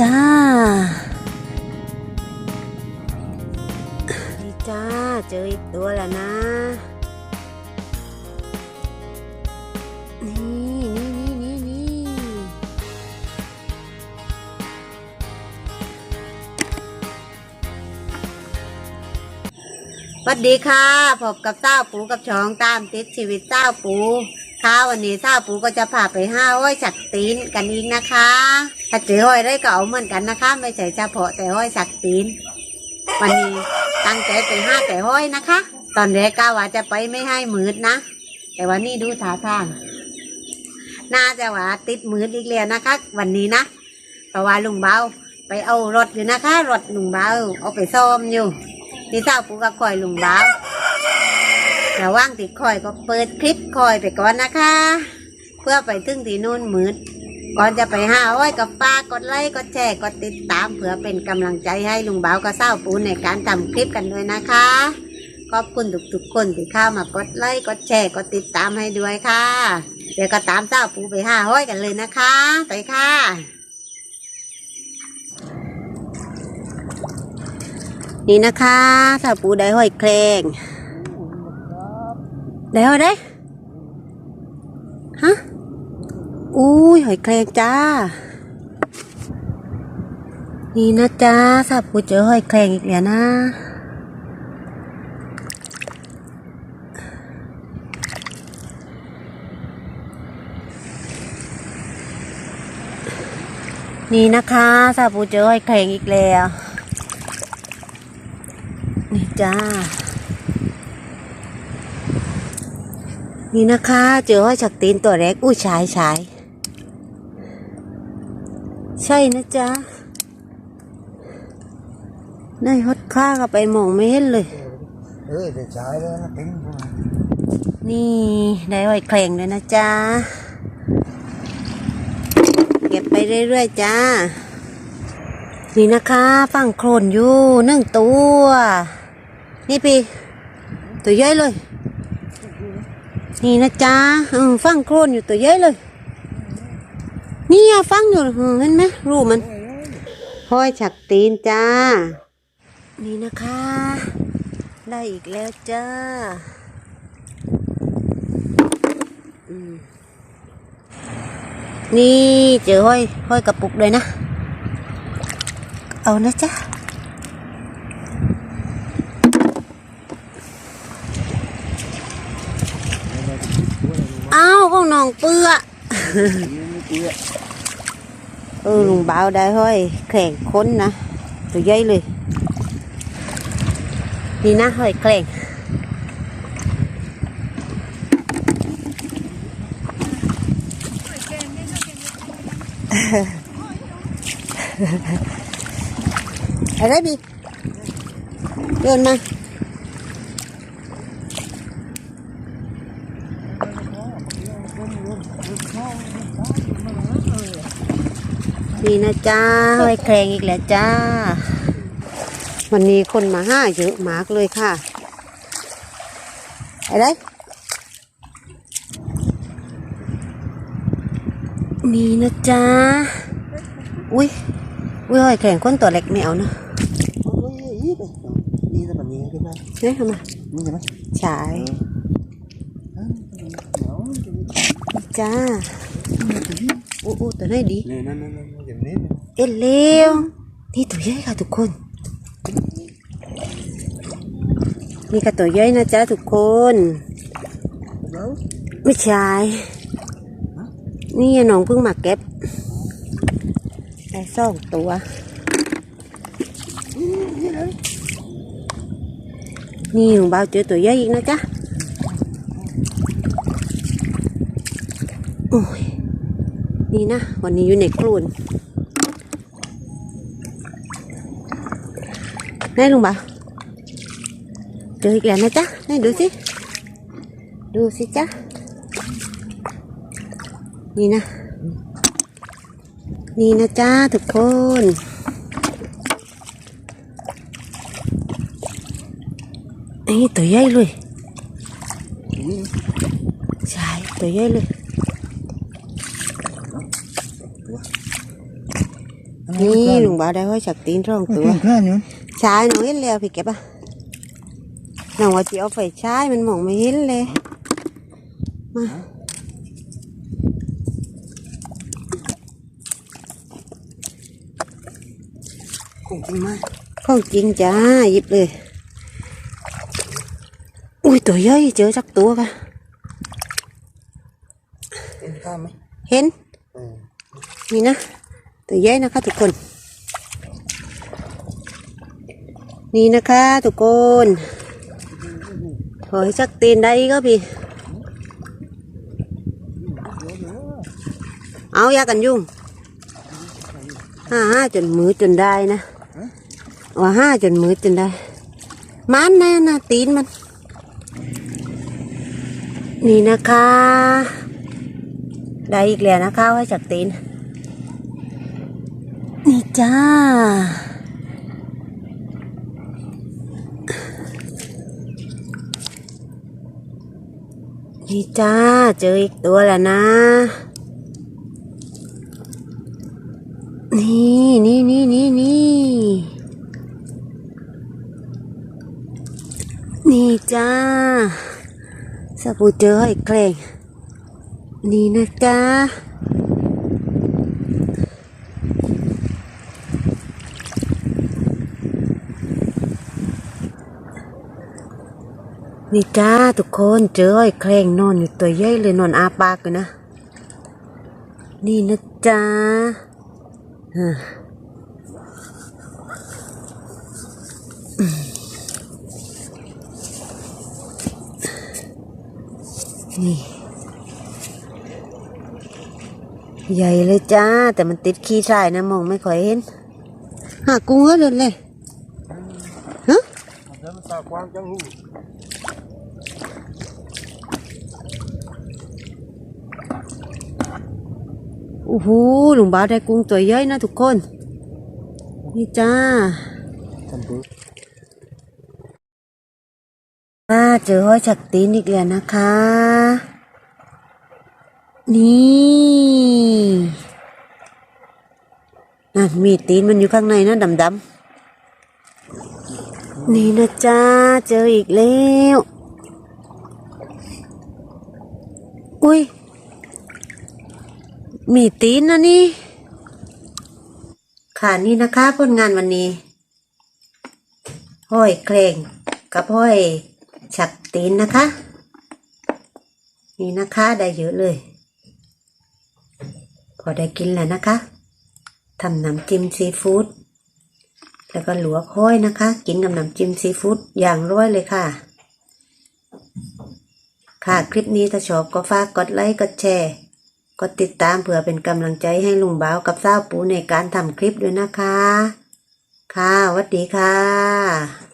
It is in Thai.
จ้านี่จ้า เจออีกตัวแล้วนะ นี่นี่นี่นี่นี่สวัสดีค่ะพบกับเต้าปูกับช้องตามติดชีวิตเต้าปู ค่ะวันนี้เต้าปูก็จะพาไปห้าห้อยฉักตีนกันอีกนะคะ ถ้าเจอห้อยได้ก็เอาเหมือนกันนะคะ ไม่ใช่เฉพาะแต่ห้อยฉักตีน วันนี้ตั้งใจไปห้าแต่ห้อยนะคะ ตอนแรกก้าว่าจะไปไม่ให้มืดนะ แต่วันนี้ดูท่าทาง น่าจะว่าติดมืดอีกแล้วนะคะ วันนี้นะเพราะว่าลุงเบาไปเอารถอยู่นะคะ รถลุงเบาเอาไปซ่อมอยู่ที่เจ้าปูกับคอยลุงเบา ระว่างติดคอยก็เปิดคลิปคอยไปก่อนนะคะ เพื่อไปถึงที่นู่นมืดก่อนจะไปหาอ้อยกับป้ากดไลค์กดแชร์กดติดตามเพื่อเป็นกำลังใจให้ลุงเบากับเศร้าปูในการทำคลิปกันด้วยนะคะ ขอบคุณทุกๆคนที่เข้ามากดไลค์กดแชร์กดติดตามให้ด้วยค่ะ เดี๋ยวก็ตามเจ้าปูไปห้าห้อยกันเลยนะคะไปค่ะนี่นะคะเจ้าปูได้ห้อยแครง ได้ห้อยได้ฮะอุ้ยหอยแครงจ้า นี่นะจ้าเจ้าปูเจอหอยแครงอีกแล้วนะนี่นะคะซาปูเจอหอยแครงอีกแล้ว นี่จ้า นี่นะคะ เจอหอยฉักตีนตัวเล็กอุ้ชายชายใช่นะจ๊ะในฮอดข้าก็ไปมองไม่เห็นเลยเอ้ยเด็กชายเลยนะติ้งนี่ได้หอยแครงเลยนะจ๊ะเก็บไปเรื่อยๆจ้า นี่นะคะฟังโครนอยู่หนึ่งตัว นี่พี่ ตัวใหญ่เลย นี่นะจ๊ะฟังโครนอยู่ตัวใหญ่เลย นี่ฟังอยู่เห็นไหมรูมันห้อยฉักตีนจ้า นี่นะคะ ได้อีกแล้วจ้าอนี่เจอห้อยห้อยกระปุกเลยนะ เอานะจ๊ะ อ้าวของน้องเปื้อเออลุงเบาได้ห้อยแข่งค้นนะตัวใหญ่เลย นี่นะห้อยแข่งอะไรบีโยนมา นี่นะจ้าห้อยแครงอีกแล้วจ้า วันนี้คนมาห้าเยอะมากเลยค่ะอะไรนี่นะจ้าอุ้ยอุ้ยห้อยแครงคนตัวเล็กไม่เอานะโอ้ยยี่ไปนี่จะแบบนี้ใช่ไหมเนี่ยทำไมนี่ใช่ไหมฉาย จ้าโอ้โอ้ตัวไหนดีนี่นั่นนั่นนั่นอย่างนี้เอ็นเร็วนี่ตัวใหญ่ค่ะทุกคน นี่ก็ตัวใหญ่นะจ๊ะทุกคนแล้วไม่ใช่ นี่น้องเพิ่งมาเก็บได้สองตัวนี่ของเบาเจอตัวใหญ่อีกนะจ๊ะ โอ้ยนี่นะ วันนี้อยู่ในกลุ่นไหนลุงบ่าเจออีกแล้วนะจ๊ะไหนดูสิ ดูสิจ๊ะ นี่นะ นี่นะจ้าทุกคนไอ้ตัวใหญ่เลยใช่ตัวใหญ่เลย เอ นี่ลุงบ่าวได้ห้อยฉักตีนร่องตัวข้านี่มันชายหนูเห็นแล้วพี่เก็บอะน้องว่าจะเอาไฟฉายมันมองไม่เห็นเลยมาคงจริงไหมของจริงจ้าหยิบเลย อุ้ยตัวใหญ่เจอสักตัวกะเป็นข้าไหมเห็นเออนี่นะ ตัวใหญ่นะคะ ทุกคน นี่นะคะ ทุกคนขอให้สักตีนได้ก็พี่ เอายากันยุงห้าห้าจนมือจนได้นะว่าห้าจนมือจนได้ มันแน่นะตีนมัน นี่นะคะ ได้อีกแล้วนะคะไว้จากตีน จ้า นี่จ้า เจออีกตัวแล้วนะ นี่นี่นี่นี่นี่นี่จ้าสบู่เจอหอยแครงนี่นะจ้า นี่จ้าทุกคนเจอหอยแครงนอนอยู่ตัวใหญ่เลยนอนอาปากเลยนะ นี่นะจ้าอนี่ ใหญ่เลยจ้า แต่มันติดขี้ทรายนะมองไม่ค่อยเห็น หากุ้งเฮ้ยเลยเลยฮะ แล้วมันตากว้างจังหู โอ้โหหลุงบ่าได้กุ้งตัวใหญ่นะทุกคน นี่จ้าน่าเจอห้อยฉักตีนอีกแล้วนะคะ นี่นั่นมีตีนมันอยู่ข้างในนะดำๆนี่นะจ้าเจออีกแล้ว อุ้ย มีตีนนะนี่ ค่ะนี่นะคะผลงานวันนี้ ห้อยแครงกับห้อยฉักตีนนะคะ นี่นะคะได้เยอะเลย พอได้กินแล้วนะคะทำน้ำจิ้มซีฟู้ดแล้วก็หลวกห้อยนะคะ กินกับน้ำจิ้มซีฟู้ดอย่างร้อยเลยค่ะ ค่ะ คลิปนี้ถ้าชอบก็ฝากกดไลค์กดแชร์ กดติดตามเผื่อเป็นกำลังใจให้ลุงบ่าวกับสาปูในการทำคลิปด้วยนะคะ ค่ะสวัสดีค่ะ